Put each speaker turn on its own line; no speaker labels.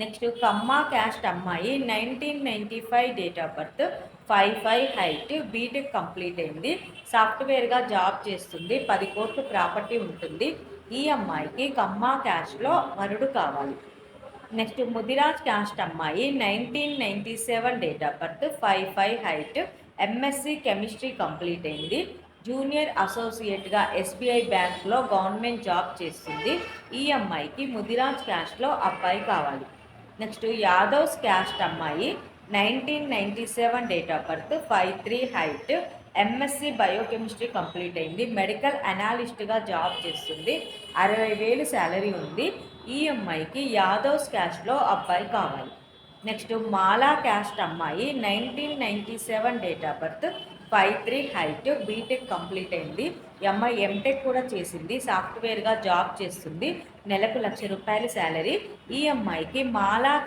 Next Kamma caste అమ్మాయి nineteen ninety five date of birth five five height BTech complete అయింది. సాఫ్ట్వేర్గా job చేస్తుంది. పది కోట్లు ప్రాపర్టీ ఉంటుంది. ఈ అమ్మాయికి కమ్మ క్యాస్ట్లో వరుడు కావాలి. నెక్స్ట్ ముదిరాజ్ క్యాస్ట్ అమ్మాయి nineteen ninety seven date of birth five five height MSc chemistry complete అయింది. జూనియర్ అసోసియేట్గా ఎస్బీఐ బ్యాంక్లో గవర్నమెంట్ జాబ్ చేస్తుంది. ఈ అమ్మాయికి ముదిరాజ్ క్యాస్ట్లో అబ్బాయి కావాలి. నెక్స్ట్ యాదవ్స్ క్యాస్ట్ అమ్మాయి nineteen ninety seven date of birth five three height MSc biochemistry complete అయింది మెడికల్ అనాలిస్ట్గా జాబ్ చేస్తుంది అరవై వేలు శాలరీ ఉంది. ఈ అమ్మాయికి యాదవ్స్ క్యాస్ట్లో అబ్బాయి కావాలి. నెక్స్ట్ మాలా క్యాస్ట్ అమ్మాయి nineteen ninety seven date of birth five three height BTech complete అయింది. అమ్మాయి ఎంటెక్ కూడా చేసింది సాఫ్ట్వేర్గా జాబ్ చేస్తుంది. నెలకు లక్ష రూపాయల శాలరీ. ఈ అమ్మాయికి మాలా